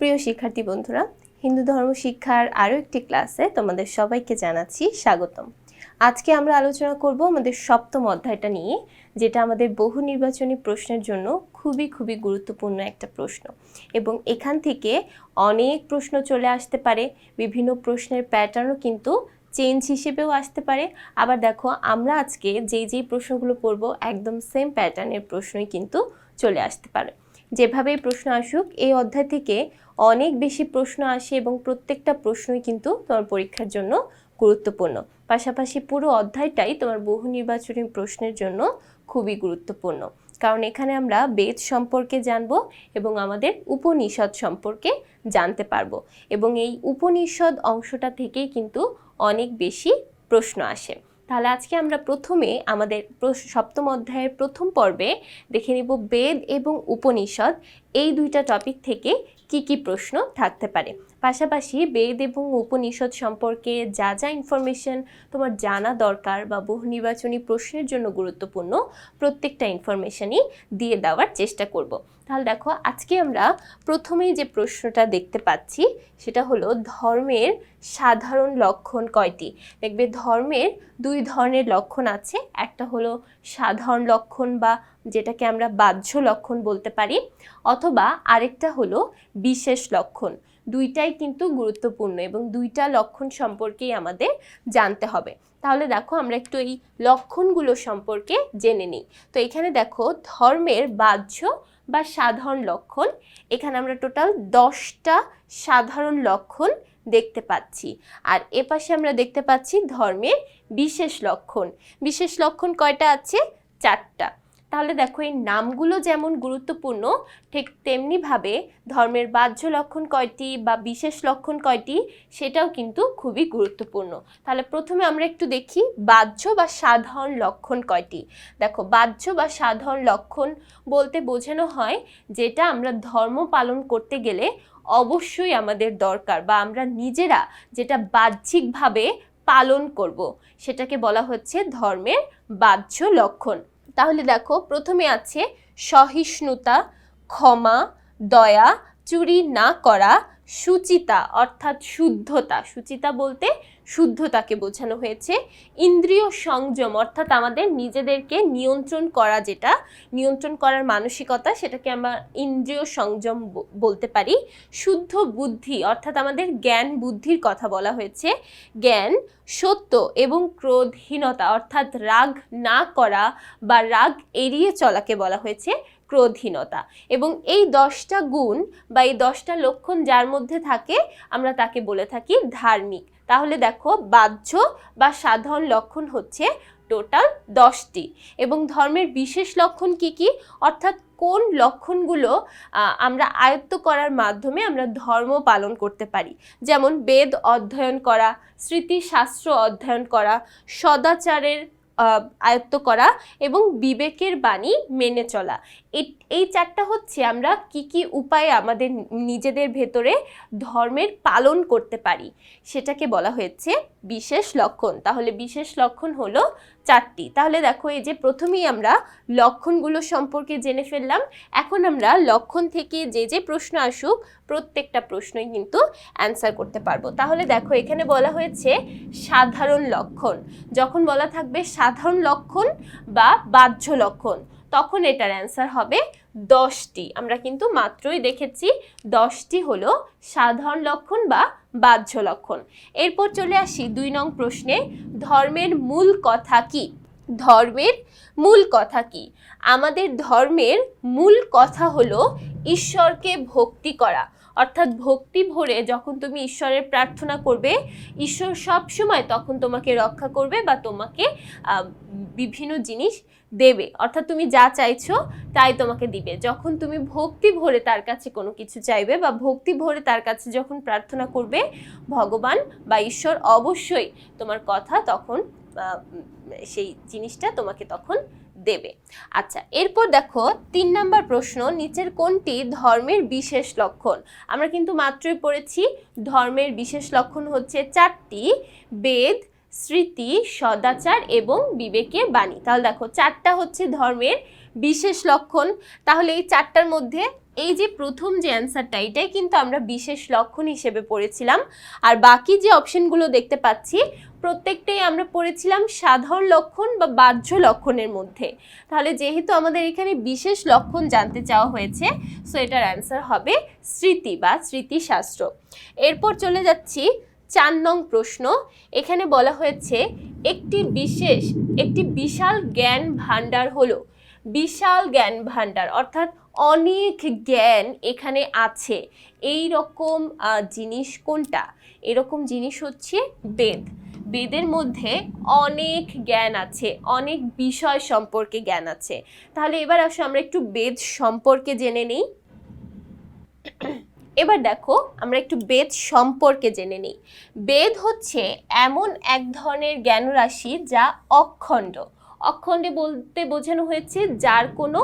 প্রিয় শিক্ষার্থী বন্ধুরা, হিন্দু ধর্ম শিক্ষার আরও একটি ক্লাসে তোমাদের সবাইকে জানাচ্ছি স্বাগতম। আজকে আমরা আলোচনা করব আমাদের সপ্তম অধ্যায়টা নিয়ে, যেটা আমাদের বহু নির্বাচনী প্রশ্নের জন্য খুবই খুবই গুরুত্বপূর্ণ একটা প্রশ্ন। এবং এখান থেকে অনেক প্রশ্ন চলে আসতে পারে, বিভিন্ন প্রশ্নের প্যাটার্নও কিন্তু চেঞ্জ হিসেবেও আসতে পারে। আবার দেখো, আমরা আজকে যেই যেই প্রশ্নগুলো পড়ব, একদম সেম প্যাটার্নের প্রশ্নই কিন্তু চলে আসতে পারে। যেভাবেই প্রশ্ন আসুক, এই অধ্যায় থেকে অনেক বেশি প্রশ্ন আসে এবং প্রত্যেকটা প্রশ্নই কিন্তু তোমার পরীক্ষার জন্য গুরুত্বপূর্ণ। পাশাপাশি পুরো অধ্যায়টাই তোমার বহু নির্বাচনী প্রশ্নের জন্য খুবই গুরুত্বপূর্ণ। কারণ এখানে আমরা বেদ সম্পর্কে জানব এবং আমাদের উপনিষদ সম্পর্কে জানতে পারব। এবং এই উপনিষদ অংশটা থেকেই কিন্তু অনেক বেশি প্রশ্ন আসে। তাহলে আজকে আমরা প্রথমে আমাদের সপ্তম অধ্যায়ের প্রথম পর্বে দেখে নিব বেদ এবং উপনিষদ। এই দুইটা টপিক থেকে কি কি প্রশ্ন থাকতে পারে? পাশাপাশি বেদ এবং উপনিষদ সম্পর্কে যা যা ইনফরমেশন তোমার জানা দরকার বা বহু নির্বাচনী প্রশ্নের জন্য গুরুত্বপূর্ণ, প্রত্যেকটা ইনফরমেশনই দিয়ে দেওয়ার চেষ্টা করব। তাহলে দেখো, আজকে আমরা প্রথমেই যে প্রশ্নটা দেখতে পাচ্ছি, সেটা হলো ধর্মের সাধারণ লক্ষণ কয়টি? দেখবে ধর্মের দুই ধরনের লক্ষণ আছে। একটা হলো সাধারণ লক্ষণ বা যেটাকে আমরা বাহ্য লক্ষণ বলতে পারি, অথবা আরেকটা হলো বিশেষ লক্ষণ। দুইটাই কিন্তু গুরুত্বপূর্ণ এবং দুইটা লক্ষণ সম্পর্কেই আমাদের জানতে হবে। তাহলে দেখো আমরা একটু এই লক্ষণগুলো সম্পর্কে জেনে নিই। তো এখানে দেখো ধর্মের বাহ্য বা সাধারণ লক্ষণ। এখানে আমরা টোটাল দশটা সাধারণ লক্ষণ দেখতে পাচ্ছি। আর এপাশে আমরা দেখতে পাচ্ছি ধর্মের বিশেষ লক্ষণ। বিশেষ লক্ষণ কয়টা আছে? চারটা। তাহলে দেখো, এই নামগুলো যেমন গুরুত্বপূর্ণ, ঠিক তেমনিভাবে ধর্মের বাহ্য লক্ষণ কয়টি বা বিশেষ লক্ষণ কয়টি সেটাও কিন্তু খুবই গুরুত্বপূর্ণ। তাহলে প্রথমে আমরা একটু দেখি, বাহ্য বা সাধারণ লক্ষণ কয়টি? দেখো, বাহ্য বা সাধারণ লক্ষণ বলতে বোঝানো হয় যেটা আমরা ধর্ম পালন করতে গেলে অবশ্যই আমাদের দরকার বা আমরা নিজেরা যেটা বাহ্যিকভাবে পালন করব, সেটাকে বলা হচ্ছে ধর্মের বাহ্য লক্ষণ। তাহলে দেখো প্রথমে আছে সহিষ্ণুতা ক্ষমা দয়া চুরি না করা সুচিতা, অর্থাৎ শুদ্ধতা। সুচিতা বলতে শুদ্ধতাকে বোঝানো হয়েছে। ইন্দ্রিয় সংযম, অর্থাৎ আমাদের নিজেদেরকে নিয়ন্ত্রণ করা যেটা, নিয়ন্ত্রণ করার মানসিকতা সেটাকে আমরা ইন্দ্রিয় সংযম বলতে পারি। শুদ্ধ বুদ্ধি, অর্থাৎ আমাদের জ্ঞান বুদ্ধির কথা বলা হয়েছে। জ্ঞান সত্য এবং ক্রোধহীনতা, অর্থাৎ রাগ না করা বা রাগ এড়িয়ে চলাকে বলা হয়েছে। ক্রোধহীনতা। এবং এই দশটা গুণ বা এই দশটা লক্ষণ যার মধ্যে থাকে, আমরা তাকে বলে থাকি ধার্মিক। তাহলে দেখো, বাহ্য বা সাধারণ লক্ষণ হচ্ছে টোটাল দশটি। এবং ধর্মের বিশেষ লক্ষণ কি কি? অর্থাৎ কোন লক্ষণগুলো আমরা আয়ত্ত করার মাধ্যমে আমরা ধর্ম পালন করতে পারি। যেমন বেদ অধ্যয়ন করা, স্মৃতিশাস্ত্র অধ্যয়ন করা, সদাচারের আয়ত্ত করা এবং বিবেকের বাণী মেনে চলা। এই- চারটা হচ্ছে আমরা কি কি উপায়ে আমাদের নিজেদের ভেতরে ধর্মের পালন করতে পারি, সেটাকে বলা হয়েছে বিশেষ লক্ষণ। তাহলে বিশেষ লক্ষণ হলো চারটি। তাহলে দেখো এই যে প্রথমেই আমরা লক্ষণগুলো সম্পর্কে জেনে ফেললাম। এখন আমরা লক্ষণ থেকে যে যে প্রশ্ন আসুক, প্রত্যেকটা প্রশ্নই কিন্তু অ্যান্সার করতে পারব। তাহলে দেখো এখানে বলা হয়েছে সাধারণ লক্ষণ। যখন বলা থাকবে সাধারণ লক্ষণ বা বাহ্য লক্ষণ তখন এটার অ্যান্সার হবে দশটি। আমরা কিন্তু মাত্রই দেখেছি দশটি হলো সাধারণ লক্ষণ বা বাহ্য লক্ষণ। এরপর চলে আসি দুই নং প্রশ্নে, ধর্মের মূল কথা কি? ধর্মের মূল কথা কি? আমাদের ধর্মের মূল কথা হলো ঈশ্বরকে ভক্তি করা। অর্থাৎ ভক্তি ভরে যখন তুমি ঈশ্বরের প্রার্থনা করবে, ঈশ্বর সব সময় তখন তোমাকে রক্ষা করবে বা তোমাকে বিভিন্ন জিনিস দেবে। অর্থাৎ তুমি যা চাইছো তাই তোমাকে দিবে। যখন তুমি ভক্তি ভরে তার কাছে কোনো কিছু চাইবে বা ভক্তি ভরে তার কাছে যখন প্রার্থনা করবে, ভগবান বা ঈশ্বর অবশ্যই তোমার কথা তখন সেই জিনিসটা তোমাকে তখন দেবে। আচ্ছা এরপর দেখো তিন নাম্বার প্রশ্ন, নিচের কোনটি ধর্মের বিশেষ লক্ষণ? আমরা কিন্তু মাত্রই পড়েছি, ধর্মের বিশেষ লক্ষণ হচ্ছে চারটি, বেদ স্মৃতি, সদাচার এবং বিবেকের বাণী। তাহলে দেখো, চারটা হচ্ছে ধর্মের বিশেষ লক্ষণ। তাহলে এই চারটার মধ্যে এই যে প্রথম যে অ্যান্সারটা এটাই কিন্তু আমরা বিশেষ লক্ষণ হিসেবে পড়েছিলাম। আর বাকি যে অপশনগুলো দেখতে পাচ্ছি, প্রত্যেকটাই আমরা পড়েছিলাম সাধারণ লক্ষণ বা বাহ্য লক্ষণের মধ্যে। তাহলে যেহেতু আমাদের এখানে বিশেষ লক্ষণ জানতে চাওয়া হয়েছে সো এটার অ্যান্সার হবে স্মৃতি বা স্মৃতিশাস্ত্র। এরপর চলে যাচ্ছি চার নং প্রশ্ন। এখানে বলা হয়েছে, একটি বিশেষ, একটি বিশাল জ্ঞান ভাণ্ডার হলো। বিশাল জ্ঞান ভাণ্ডার, অর্থাৎ অনেক জ্ঞান এখানে আছে। এই রকম জিনিস কোনটা? এরকম জিনিস হচ্ছে বেদ। বেদের মধ্যে অনেক জ্ঞান আছে, অনেক বিষয় সম্পর্কে জ্ঞান আছে। তাহলে এবার আসো আমরা একটু বেদ সম্পর্কে জেনে নিই। এবার দেখো, আমরা একটু বেদ সম্পর্কে জেনে নিই। বেদ হচ্ছে এমন এক ধরনের জ্ঞানরাশি যা অখণ্ড। অখণ্ডে বলতে বোঝানো হয়েছে যার কোনো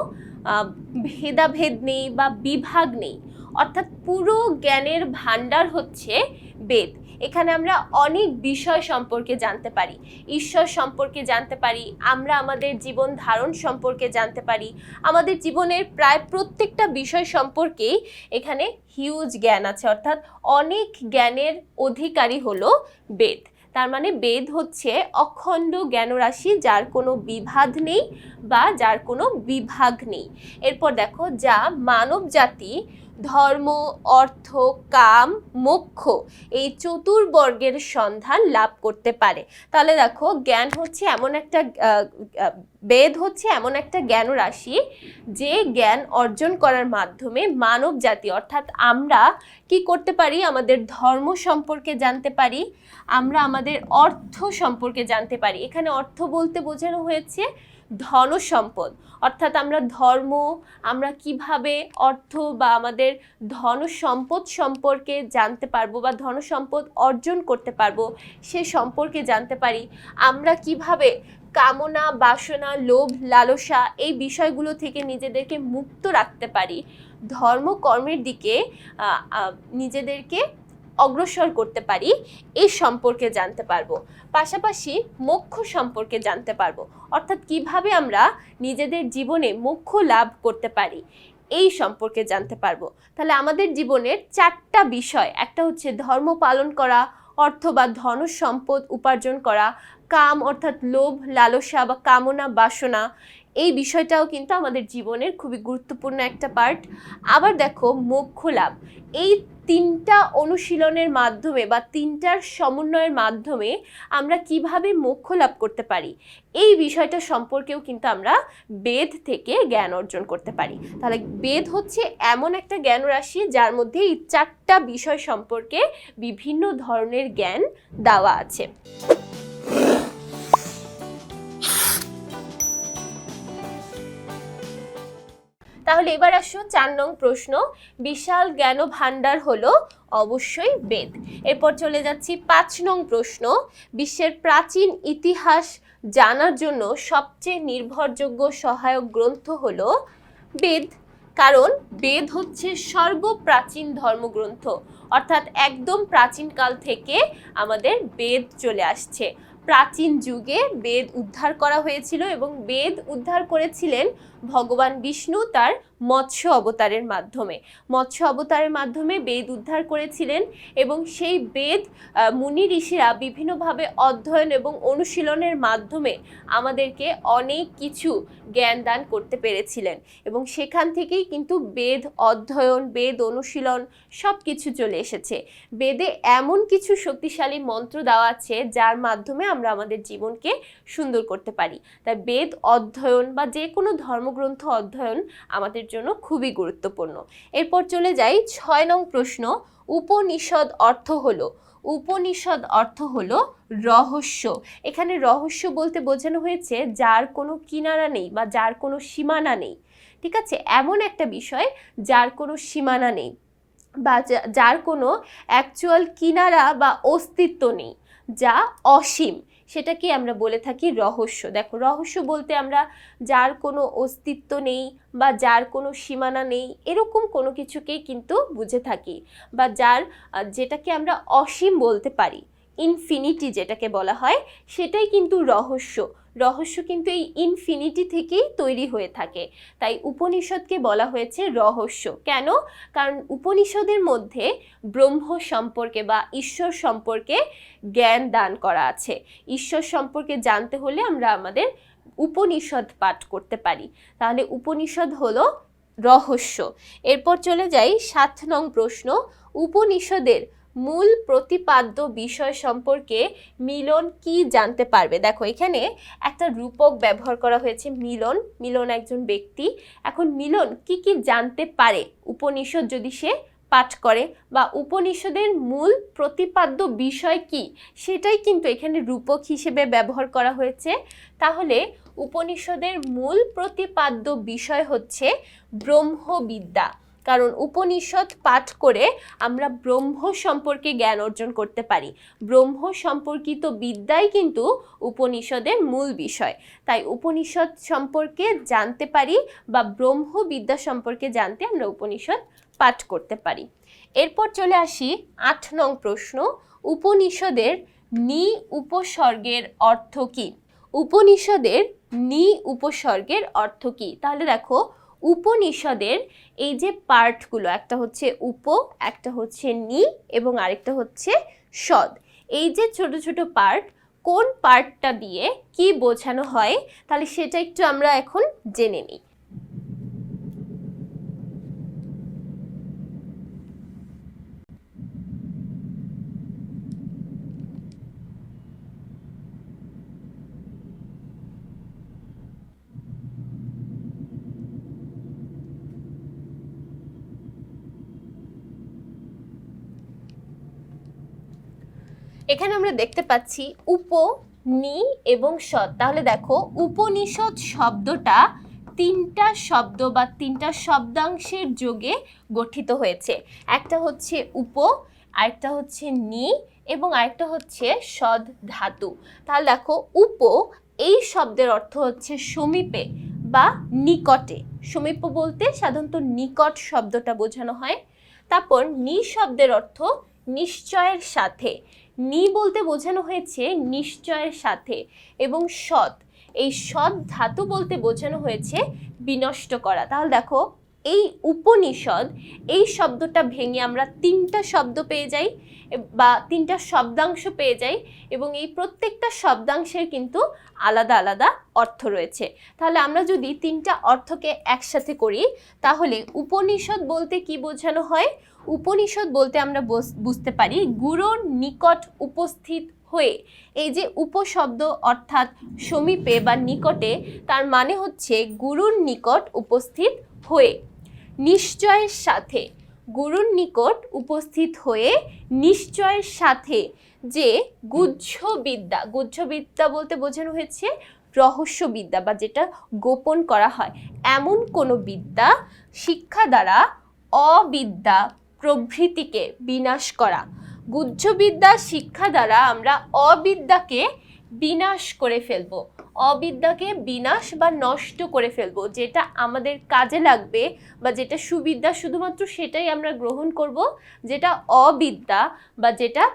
ভেদাভেদ নেই বা বিভাগ নেই। অর্থাৎ পুরো জ্ঞানের ভাণ্ডার হচ্ছে বেদ। এখানে আমরা অনেক বিষয় সম্পর্কে জানতে পারি। ঈশ্বর সম্পর্কে জানতে পারি, আমরা আমাদের জীবন ধারণ সম্পর্কে জানতে পারি। আমাদের জীবনের প্রায় প্রত্যেকটা বিষয় সম্পর্কেই এখানে হিউজ জ্ঞান আছে, অর্থাৎ অনেক জ্ঞানের অধিকারী হলো বেদ। তার মানে বেদ হচ্ছে অখণ্ড জ্ঞানরাশি যার কোনো বিভাদ নেই বা যার কোনো বিভাগ নেই। এরপর দেখো, যা মানব জাতি ধর্ম, অর্থ, কাম, মোক্ষ এই চতুর্বর্গের সন্ধান লাভ করতে পারে। তাহলে দেখো, জ্ঞান হচ্ছে এমন একটা বেদ হচ্ছে এমন একটা জ্ঞান রাশি যে জ্ঞান অর্জন করার মাধ্যমে মানব জাতি, অর্থাৎ আমরা কি করতে পারি? আমাদের ধর্ম সম্পর্কে জানতে পারি, আমরা আমাদের অর্থ সম্পর্কে জানতে পারি। এখানে অর্থ বলতে বোঝানো হয়েছে ধন সম্পদ অর্থাৎ আমরা ধর্ম, আমরা কীভাবে অর্থ বা আমাদের ধন সম্পদ সম্পর্কে জানতে পারব বা ধন সম্পদ অর্জন করতে পারব সে সম্পর্কে জানতে পারি। আমরা কীভাবে কামনা, বাসনা, লোভ, লালসা এই বিষয়গুলো থেকে নিজেদেরকে মুক্ত রাখতে পারি। ধর্ম কর্মের দিকে নিজেদেরকে অগ্রসর করতে পারি এই সম্পর্কে জানতে পারব। পাশাপাশি মোক্ষ সম্পর্কে জানতে পারব। অর্থাৎ কীভাবে আমরা নিজেদের জীবনে মোক্ষ লাভ করতে পারি, এই সম্পর্কে জানতে পারব। তাহলে আমাদের জীবনের চারটা বিষয়, একটা হচ্ছে ধর্ম পালন করা, অর্থ বা ধন সম্পদ উপার্জন করা, কাম অর্থাৎ লোভ, লালসা বা কামনা, বাসনা এই বিষয়টাও কিন্তু আমাদের জীবনের খুবই গুরুত্বপূর্ণ একটা পার্ট আবার দেখো, মোক্ষ লাভ। এই তিনটা অনুশীলনের মাধ্যমে বা তিনটার সমন্বয়ের মাধ্যমে আমরা কীভাবে মোক্ষ লাভ করতে পারি, এই বিষয়টা সম্পর্কেও কিন্তু আমরা বেদ থেকে জ্ঞান অর্জন করতে পারি। তাহলে বেদ হচ্ছে এমন একটা জ্ঞান রাশি যার মধ্যে এই চারটা বিষয় সম্পর্কে বিভিন্ন ধরনের জ্ঞান দেওয়া আছে। তাহলে এবার আসো চার নং প্রশ্ন। বিশাল জ্ঞান ভাণ্ডার হলো অবশ্যই বেদ। এরপর চলে যাচ্ছি পাঁচ নং প্রশ্ন। বিশ্বের প্রাচীন ইতিহাস জানার জন্য সবচেয়ে নির্ভরযোগ্য সহায়ক গ্রন্থ হলো বেদ। কারণ বেদ হচ্ছে সর্বপ্রাচীন ধর্মগ্রন্থ। অর্থাৎ একদম প্রাচীনকাল থেকে আমাদের বেদ চলে আসছে। প্রাচীন যুগে বেদ উদ্ধার করা হয়েছিল এবং বেদ উদ্ধার করেছিলেন ভগবান বিষ্ণু তার মৎস্য অবতারের মাধ্যমে। মৎস্য অবতারের মাধ্যমে বেদ উদ্ধার করেছিলেন এবং সেই বেদ মুনি ঋষিরা বিভিন্নভাবে অধ্যয়ন এবং অনুশীলনের মাধ্যমে আমাদেরকে অনেক কিছু জ্ঞান দান করতে পেরেছিলেন এবং সেখান থেকেই কিন্তু বেদ অধ্যয়ন, বেদ অনুশীলন সব কিছু চলে এসেছে। বেদে এমন কিছু শক্তিশালী মন্ত্র দেওয়া আছে যার মাধ্যমে আমরা আমাদের জীবনকে সুন্দর করতে পারি। তাই বেদ অধ্যয়ন বা যে কোনো ধর্মগ্রন্থ অধ্যয়ন আমাদের জন্য খুবই গুরুত্বপূর্ণ। এরপর চলে যাই ছয় নং প্রশ্ন, উপনিষদ অর্থ হলো, উপনিষদ অর্থ হলো রহস্য। এখানে রহস্য বলতে বোঝানো হয়েছে যার কোনো কিনারা নেই বা যার কোনো সীমানা নেই। ঠিক আছে? এমন একটা বিষয় যার কোনো সীমানা নেই বা যার কোনো অ্যাকচুয়াল কিনারা বা অস্তিত্ব নেই, যা অসীম। সেটাকে আমরা বলে থাকি রহস্য। দেখো, রহস্য বলতে আমরা যার কোনো অস্তিত্ব নেই বা যার কোনো সীমানা নেই, এরকম কোনো কিছুকেই কিন্তু বুঝে থাকি বা যার যেটাকে আমরা অসীম বলতে পারি ইনফিনিটি যেটাকে বলা হয়, সেটাই কিন্তু রহস্য। রহস্য কিন্তু এই ইনফিনিটি থেকেই তৈরি হয়ে থাকে। তাই উপনিষদকে বলা হয়েছে রহস্য। কেন? কারণ উপনিষদের মধ্যে ব্রহ্ম সম্পর্কে বা ঈশ্বর সম্পর্কে জ্ঞান দান করা আছে। ঈশ্বর সম্পর্কে জানতে হলে আমরা আমাদের উপনিষদ পাঠ করতে পারি। তাহলে উপনিষদ হলো রহস্য। এরপর চলে যাই সাত নং প্রশ্ন। উপনিষদের মূল প্রতিপাদ্য বিষয় সম্পর্কে মিলন কি জানতে পারবে? দেখো, এখানে একটা রূপক ব্যবহার করা হয়েছে, মিলন। মিলন একজন ব্যক্তি। এখন মিলন কি কি জানতে পারে? উপনিষদ যদি সে পাঠ করে বা উপনিষদের মূল প্রতিপাদ্য বিষয় কি, সেটাই কিন্তু এখানে রূপক হিসেবে ব্যবহার করা হয়েছে। তাহলে উপনিষদের মূল প্রতিপাদ্য বিষয় হচ্ছে ব্রহ্মবিদ্যা। কারণ উপনিষদ পাঠ করে আমরা ব্রহ্ম সম্পর্কে জ্ঞান অর্জন করতে পারি। ব্রহ্ম সম্পর্কিত বিদ্যাই কিন্তু উপনিষদের মূল বিষয়। তাই উপনিষদ সম্পর্কে জানতে পারি বা ব্রহ্মবিদ্যা সম্পর্কে জানতে আমরা উপনিষদ পাঠ করতে পারি। এরপর চলে আসি আট নং প্রশ্ন, উপনিষদের নি উপসর্গের অর্থ কী? উপনিষদের নি উপসর্গের অর্থ কী? তাহলে দেখো উপনিষদের এই যে পার্টগুলো একটা হচ্ছে উপ, একটা হচ্ছে নি এবং আরেকটা হচ্ছে সদ। এই যে ছোট ছোট পার্ট কোন পার্টটা দিয়ে কি বোঝানো হয়, তাহলে সেটা একটু আমরা এখন জেনে নিই। এখানে আমরা দেখতে পাচ্ছি উপ, নি এবং সৎ। তাহলে দেখো উপনিষদ শব্দটা তিনটা শব্দ বা তিনটা শব্দাংশের যোগে গঠিত হয়েছে। একটা হচ্ছে উপ, আরেকটা হচ্ছে নি এবং আরেকটা হচ্ছে সদ ধাতু। তাহলে দেখো, উপ এই শব্দের অর্থ হচ্ছে সমীপে বা নিকটে। সমীপ বলতে সাধারণত নিকট শব্দটা বোঝানো হয়। তারপর নি শব্দের অর্থ নিশ্চয়ের সাথে। নি বলতে বোঝানো হয়েছে নিশ্চয়ের সাথে এবং সৎ। এই সৎ ধাতু বলতে বোঝানো হয়েছে বিনষ্ট করা। তাহলে দেখো এই উপনিষদ, এই শব্দটা ভেঙে আমরা তিনটা শব্দ পেয়ে যাই, বা তিনটা শব্দাংশ পেয়ে যাই, এবং এই প্রত্যেকটা শব্দাংশের কিন্তু আলাদা আলাদা অর্থ রয়েছে। তাহলে আমরা যদি তিনটা অর্থকে একসাথে করি, তাহলে উপনিষদ বলতে কি বোঝানো হয়? উপনিষদ বলতে আমরা বুঝতে পারি গুরুর নিকট উপস্থিত হয়ে। এই যে উপশব্দ অর্থাৎ সমীপে বা নিকটে, তার মানে হচ্ছে গুরুর নিকট উপস্থিত হয়ে। নিশ্চয়ের সাথে। গুরুর নিকট উপস্থিত হয়ে নিশ্চয়ের সাথে যে গুজ্জবিদ্যা গুজ্জবিদ্যা বলতে বোঝানো হয়েছে রহস্যবিদ্যা বা যেটা গোপন করা হয়। এমন কোনো বিদ্যা শিক্ষা দ্বারা অবিদ্যা প্রভৃতিকে বিনাশ করা। গুজ্জবিদ্যা শিক্ষা দ্বারা আমরা অবিদ্যাকে বিনাশ করে ফেলব। অবিদ্যাকে বিনাশ বা নষ্ট করে ফেলব, যেটা আমাদের কাজে লাগবে বা যেটা সুবিদ্যা শুধুমাত্র সেটাই আমরা গ্রহণ করব, যেটা অবিদ্যা বা যেটা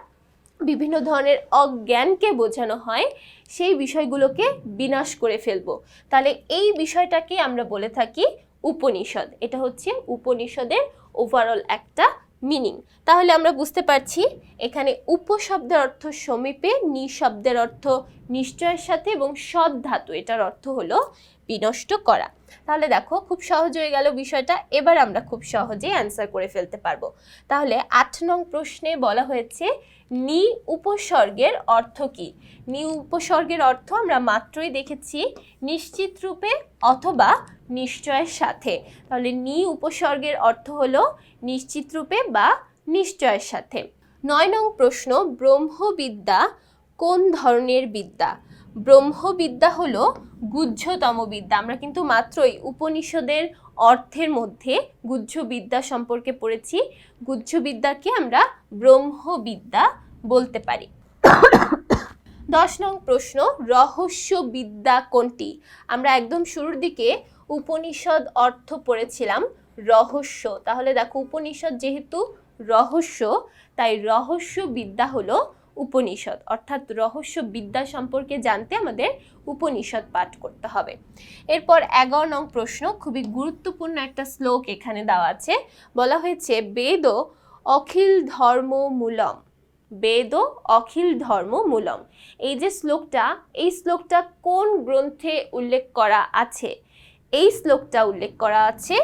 বিভিন্ন ধরনের অজ্ঞানকে বোঝানো হয়, সেই বিষয়গুলোকে বিনাশ করে ফেলব। তাহলে এই বিষয়টাকে আমরা বলে থাকি উপনিষদ। এটা হচ্ছে উপনিষদের ওভারঅল একটা মিনিং তাহলে আমরা বুঝতে পারছি এখানে উপশব্দের অর্থ সমীপে, নিঃশব্দের অর্থ নিশ্চয়ের সাথে এবং সৎ ধাতু, এটার অর্থ হলো বিনষ্ট করা। তাহলে দেখো খুব সহজ হয়ে গেল বিষয়টা। এবার আমরা খুব সহজেই অ্যান্সার করে ফেলতে পারব। তাহলে আট নং প্রশ্নে বলা হয়েছে, নি উপসর্গের অর্থ কি? নি উপসর্গের অর্থ আমরা মাত্রই দেখেছি নিশ্চিত রূপে অথবা নিশ্চয়ের সাথে। তাহলে নি উপসর্গের অর্থ হলো নিশ্চিত রূপে বা নিশ্চয়ের সাথে। নয় নং প্রশ্ন, ব্রহ্মবিদ্যা কোন ধরনের বিদ্যা? ব্রহ্মবিদ্যা হলো গুহ্যতম বিদ্যা আমরা কিন্তু মাত্রই উপনিষদের অর্থের মধ্যে গুহ্যবিদ্যা সম্পর্কে পড়েছি। গুহ্যবিদ্যাকে আমরা ব্রহ্মবিদ্যা বলতে পারি। দশ নং প্রশ্ন, রহস্যবিদ্যা কোনটি? আমরা একদম শুরুর দিকে উপনিষদ অর্থ পড়েছিলাম, রহস্য। তাহলে দেখো, উপনিষদ যেহেতু রহস্য, তাই রহস্য বিদ্যা হলো উপনিষদ, অর্থাৎ রহস্য বিদ্যা সম্পর্কে জানতে আমাদের উপনিষদ পাঠ করতে হবে। এরপর এগারো নং প্রশ্ন, খুবই গুরুত্বপূর্ণ একটা শ্লোক এখানে দেওয়া আছে। বলা হয়েছে, বেদ অখিল ধর্ম মূলম বেদ অখিল ধর্ম মূলম এই যে শ্লোকটা, এই শ্লোকটা কোন গ্রন্থে উল্লেখ করা আছে? এই শ্লোকটা উল্লেখ করা আছে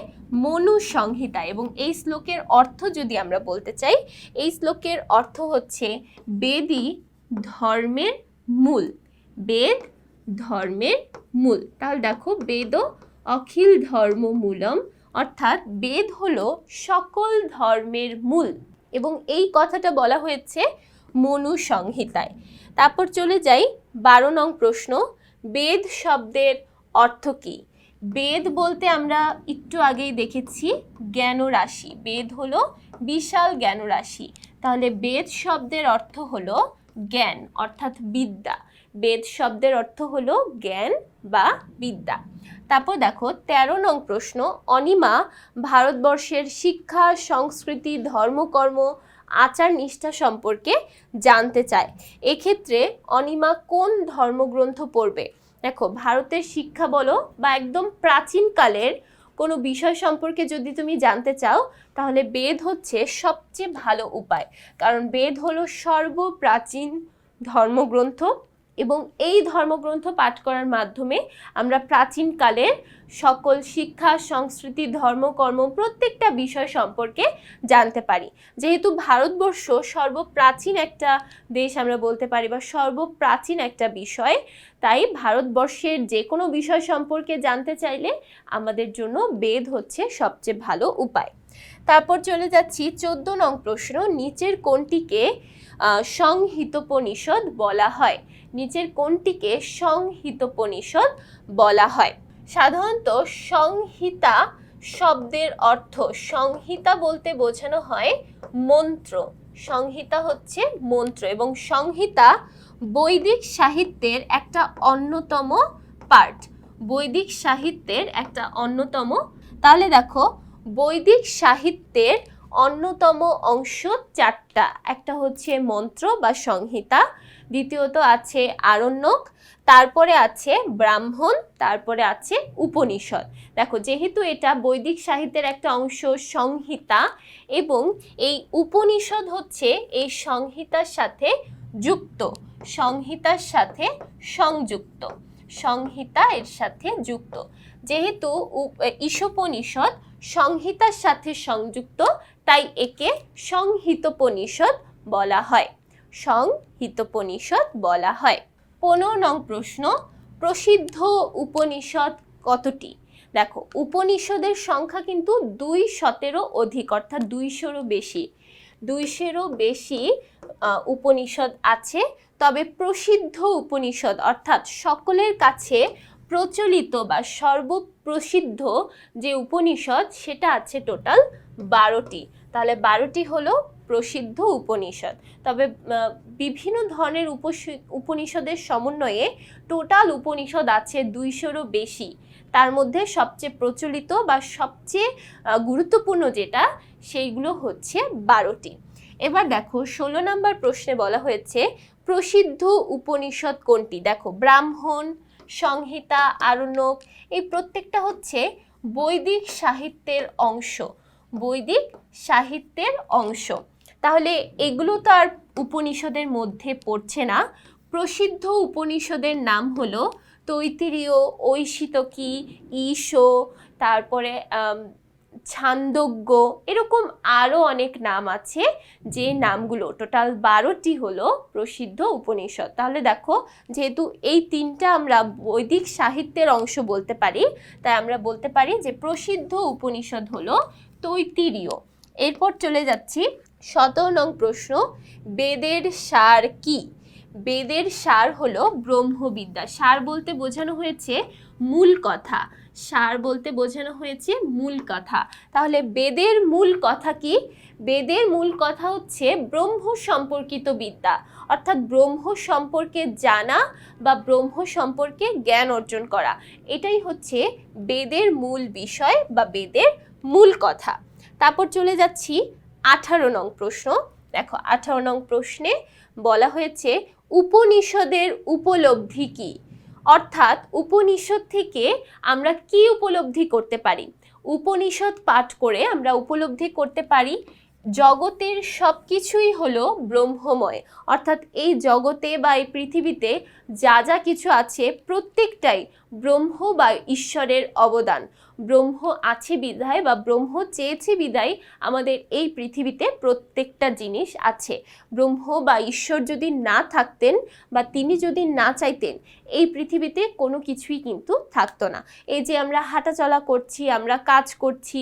মনু সংহিতা এবং এই শ্লোকের অর্থ যদি আমরা বলতে চাই, এই শ্লোকের অর্থ হচ্ছে বেদই ধর্মের মূল। বেদ ধর্মের মূল। তাহলে দেখো বেদ অখিল ধর্ম মূলম, অর্থাৎ বেদ হলো সকল ধর্মের মূল। এবং এই কথাটা বলা হয়েছে মনু সংহিতায়। তারপর চলে যাই বারো নং প্রশ্ন, বেদ শব্দের অর্থ কী? বেদ বলতে আমরা একটু আগেই দেখেছি জ্ঞান রাশি বেদ হলো বিশাল জ্ঞান রাশি তাহলে বেদ শব্দের অর্থ হলো জ্ঞান, অর্থাৎ বিদ্যা। বেদ শব্দের অর্থ হলো জ্ঞান বা বিদ্যা। তারপর দেখো, তেরো নং প্রশ্ন, অনিমা ভারতবর্ষের শিক্ষা, সংস্কৃতি, ধর্মকর্ম, আচার নিষ্ঠা সম্পর্কে জানতে চায়। এক্ষেত্রে অনিমা কোন ধর্মগ্রন্থ পড়বে? দেখো, ভারতের শিক্ষা বলো বা একদম প্রাচীনকালের কোনো বিষয় সম্পর্কে যদি তুমি জানতে চাও, তাহলে বেদ হচ্ছে সবচেয়ে ভালো উপায়। কারণ বেদ হলো সর্বপ্রাচীন ধর্মগ্রন্থ। এবং এই ধর্মগ্রন্থ পাঠ করার মাধ্যমে আমরা প্রাচীনকালের সকল শিক্ষা, সংস্কৃতি, ধর্মকর্ম প্রত্যেকটা বিষয় সম্পর্কে জানতে পারি। যেহেতু ভারতবর্ষ সর্বপ্রাচীন একটা দেশ আমরা বলতে পারি বা সর্বপ্রাচীন একটা বিষয়, তাই ভারতবর্ষের যে কোনো বিষয় সম্পর্কে জানতে চাইলে আমাদের জন্য বেদ হচ্ছে সবচেয়ে ভালো উপায়। তারপর চলে যাচ্ছি চোদ্দ নং প্রশ্ন, নিচের কোনটিকে সংহিতোপনিষদ বলা হয়? নিচের কোনটিকে সংহিতোপনিষদ বলা হয়। সাধারণত সংহিতা শব্দের অর্থ সংহিতা বলতে বোঝানো হয় মন্ত্র। সংহিতা হচ্ছে মন্ত্র এবং সংহিতা বৈদিক সাহিত্যের একটা অন্যতম পার্ট বৈদিক সাহিত্যের একটা অন্যতম, তাহলে দেখো বৈদিক সাহিত্যের অন্যতম অংশ চারটা। একটা হচ্ছে মন্ত্র বা সংহিতা দ্বিতীয়ত আছে আরণ্যক, তারপরে আছে ব্রাহ্মণ, তারপরে আছে উপনিষদ। দেখো, যেহেতু এটা বৈদিক সাহিত্যের একটা অংশ, সংহিতা, এবং এই উপনিষদ হচ্ছে এই সংহিতার সাথে যুক্ত, সংহিতার সাথে সংযুক্ত, সংহিতা এর সাথে যুক্ত। যেহেতু ঈশোপনিষদ সংহিতার সাথে সংযুক্ত, তাই একে সংহিতোপনিষদ বলা হয়। সংহিতোপনিষদ বলা হয়। পনেরো নং প্রশ্ন, প্রসিদ্ধ উপনিষদ কতটি? দেখো, উপনিষদের সংখ্যা কিন্তু দুই শতেরও অধিক, অর্থাৎ দুইশোরও বেশি। দুইশোরও বেশি উপনিষদ আছে। তবে প্রসিদ্ধ উপনিষদ, অর্থাৎ সকলের কাছে প্রচলিত বা সর্বপ্রসিদ্ধ যে উপনিষদ, সেটা আছে টোটাল বারোটি। তাহলে বারোটি হলো প্রসিদ্ধ উপনিষদ। তবে বিভিন্ন ধরনের উপনিষদের সমন্বয়ে টোটাল উপনিষদ আছে দুইশোরও বেশি। তার মধ্যে সবচেয়ে প্রচলিত বা সবচেয়ে গুরুত্বপূর্ণ যেটা, সেইগুলো হচ্ছে বারোটি। এবার দেখো, ষোলো নম্বর প্রশ্নে বলা হয়েছে, প্রসিদ্ধ উপনিষদ কোনটি? দেখো, ব্রাহ্মণ, সংহিতা, আরণ্যক, এই প্রত্যেকটা হচ্ছে বৈদিক সাহিত্যের অংশ। বৈদিক সাহিত্যের অংশ। তাহলে এগুলো তো আর উপনিষদের মধ্যে পড়ছে না। প্রসিদ্ধ উপনিষদের নাম হলো তৈতিরীয়, ঐশিতকী, ঈশো, তারপরে ছান্দজ্ঞ, এরকম আরও অনেক নাম আছে যে নামগুলো টোটাল বারোটি হলো প্রসিদ্ধ উপনিষদ। তাহলে দেখো, যেহেতু এই তিনটা আমরা বৈদিক সাহিত্যের অংশ বলতে পারি, তাই আমরা বলতে পারি যে প্রসিদ্ধ উপনিষদ হলো তৈতিরীয়। এরপর চলে যাচ্ছি সতেরো নং প্রশ্ন, বেদের সার কি? বেদের সার হলো ব্রহ্মবিদ্যা। সার বলতে বোঝানো হয়েছে মূল কথা। সার বলতে বোঝানো হয়েছে মূল কথা। তাহলে বেদের মূল কথা কি? বেদের মূল কথা হচ্ছে ব্রহ্ম সম্পর্কিত বিদ্যা। অর্থাৎ ব্রহ্ম সম্পর্কে জানা বা ব্রহ্ম সম্পর্কে জ্ঞান অর্জন করা। এটাই হচ্ছে বেদের মূল বিষয় বা বেদের মূল কথা। তারপর চলে যাচ্ছি আঠারো নং প্রশ্ন। দেখো, আঠারো নং প্রশ্নে বলা হয়েছে, উপনিষদের উপলব্ধি কি? অর্থাৎ উপনিষদ থেকে আমরা কি উপলব্ধি করতে পারি? উপনিষদ পাঠ করে আমরা উপলব্ধি করতে পারি, জগতের সব কিছুই হলো ব্রহ্মময়। অর্থাৎ এই জগতে বা এই পৃথিবীতে যা যা কিছু আছে, প্রত্যেকটাই ব্রহ্ম বা ঈশ্বরের অবদান। ব্রহ্ম আছে বিধায় বা ব্রহ্ম চেয়েছে বিদায় আমাদের এই পৃথিবীতে প্রত্যেকটা জিনিস আছে। ব্রহ্ম বা ঈশ্বর যদি না থাকতেন বা তিনি যদি না চাইতেন, এই পৃথিবীতে কোনো কিছুই কিন্তু থাকতো না। এই যে আমরা হাঁটাচলা করছি, আমরা কাজ করছি,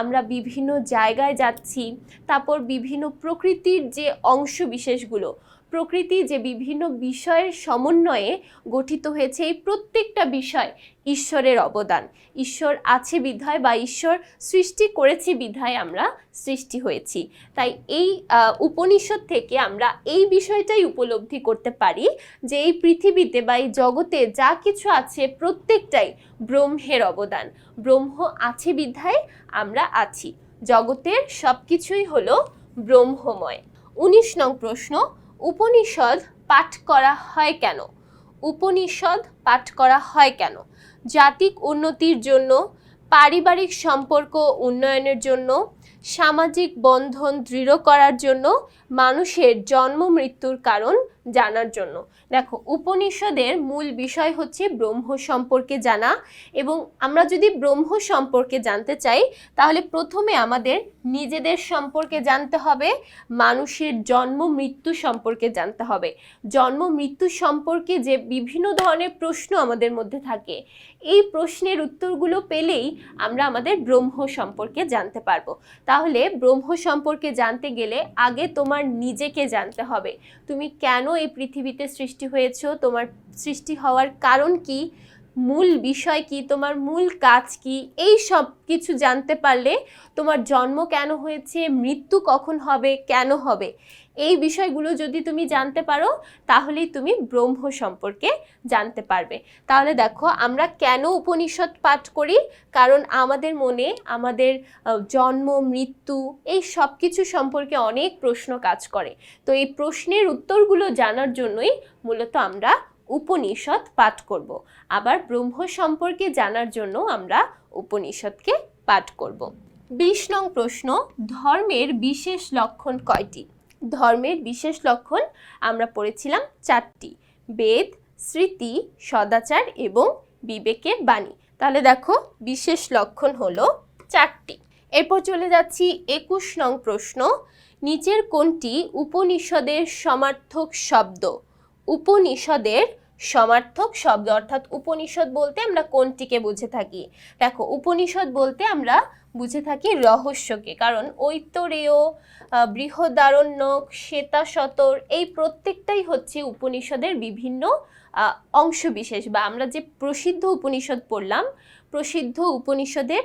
আমরা বিভিন্ন জায়গায় যাচ্ছি, তারপর বিভিন্ন প্রকৃতির যে অংশ বিশেষগুলো প্রকৃতি যে বিভিন্ন বিষয়ের সমন্বয়ে গঠিত হয়েছে, এই প্রত্যেকটা বিষয় ঈশ্বরের অবদান। ঈশ্বর আছে বিধায় বা ঈশ্বর সৃষ্টি করেছে বিধায় আমরা সৃষ্টি হয়েছি। তাই এই উপনিষদ থেকে আমরা এই বিষয়টাই উপলব্ধি করতে পারি যে এই পৃথিবীতে বা এই জগতে যা কিছু আছে প্রত্যেকটাই ব্রহ্মের অবদান। ব্রহ্ম আছে বিধায়, আমরা আছি। জগতের সব কিছুই হলো ব্রহ্মময়। উনিশ নং প্রশ্ন উপনিষদ পাঠ করা হয় কেন? উপনিষদ পাঠ করা হয় কেন? জাতিক উন্নতির জন্য, পারিবারিক সম্পর্ক উন্নয়নের জন্য, সামাজিক বন্ধন দৃঢ় করার জন্য মানুষের জন্ম মৃত্যুর কারণ জানার জন্য। দেখো, উপনিষদের মূল বিষয় হচ্ছে ব্রহ্ম সম্পর্কে জানা এবং আমরা যদি ব্রহ্ম সম্পর্কে জানতে চাই, তাহলে প্রথমে আমাদের নিজেদের সম্পর্কে জানতে হবে, মানুষের জন্ম মৃত্যু সম্পর্কে জানতে হবে। জন্ম মৃত্যু সম্পর্কে যে বিভিন্ন ধরনের প্রশ্ন আমাদের মধ্যে থাকে, এই প্রশ্নের উত্তরগুলো পেলেই আমরা আমাদের ব্রহ্ম সম্পর্কে জানতে পারব। তাহলে ব্রহ্ম সম্পর্কে জানতে গেলে আগে তোমার নিজেকে জানতে হবে। তুমি কেন এই পৃথিবীতে সৃষ্টি হয়েছো? তোমার সৃষ্টি হওয়ার কারণ কি? মূল বিষয় কি? তোমার মূল কাজ কি? এই সব কিছু জানতে পারলে তোমার জন্ম কেন হয়েছে? মৃত্যু কখন হবে? কেন হবে? এই বিষয়গুলো যদি তুমি জানতে পারো, তাহলেই তুমি ব্রহ্ম সম্পর্কে জানতে পারবে। তাহলে দেখো, আমরা কেন উপনিষদ পাঠ করি? কারণ আমাদের মনে, আমাদের জন্ম, মৃত্যু, এই সব কিছু সম্পর্কে অনেক প্রশ্ন কাজ করে। তো এই প্রশ্নের উত্তরগুলো জানার জন্যই মূলত আমরা উপনিষদ পাঠ করব। আবার ব্রহ্ম সম্পর্কে জানার জন্য আমরা উপনিষদকে পাঠ করব। বিশ নং প্রশ্ন, ধর্মের বিশেষ লক্ষণ কয়টি? ধর্মের বিশেষ লক্ষণ আমরা পড়েছিলাম চারটি। বেদ, স্মৃতি, সদাচার এবং বিবেকের বাণী। তাহলে দেখো, বিশেষ লক্ষণ হলো চারটি। এরপর চলে যাচ্ছি একুশ নং প্রশ্ন। নিচের কোনটি উপনিষদের সমার্থক শব্দ? উপনিষদের সমার্থক শব্দ, অর্থাৎ উপনিষদ বলতে আমরা কোনটিকে বুঝে থাকি? দেখো, উপনিষদ বলতে আমরা বুঝে থাকি রহস্যকে। কারণ ঐতরেয় বৃহদারণ্যক শ্বেতাশতর এই প্রত্যেকটাই হচ্ছে উপনিষদের বিভিন্ন অংশবিশেষ বা আমরা যে প্রসিদ্ধ উপনিষদ পড়লাম, প্রসিদ্ধ উপনিষদের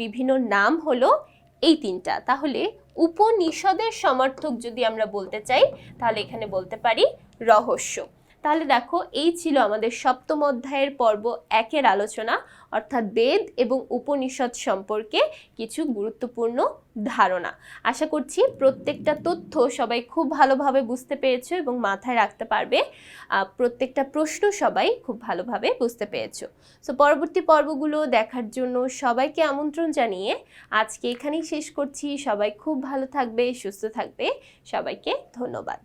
বিভিন্ন নাম হলো এই তিনটা। তাহলে উপনিষদের সমর্থক যদি আমরা বলতে চাই, তাহলে এখানে বলতে পারি রহস্য। তাহলে দেখো, এই ছিল আমাদের সপ্তম অধ্যায়ের পর্ব একের আলোচনা, অর্থাৎ বেদ এবং উপনিষদ সম্পর্কে কিছু গুরুত্বপূর্ণ ধারণা। আশা করছি প্রত্যেকটা তথ্য সবাই খুব ভালোভাবে বুঝতে পেরেছ এবং মাথায় রাখতে পারবে। প্রত্যেকটা প্রশ্ন সবাই খুব ভালোভাবে বুঝতে পেরেছ। সো পরবর্তী পর্বগুলো দেখার জন্য সবাইকে আমন্ত্রণ জানিয়ে আজকে এখানেই শেষ করছি। সবাই খুব ভালো থাকবে, সুস্থ থাকবে। সবাইকে ধন্যবাদ।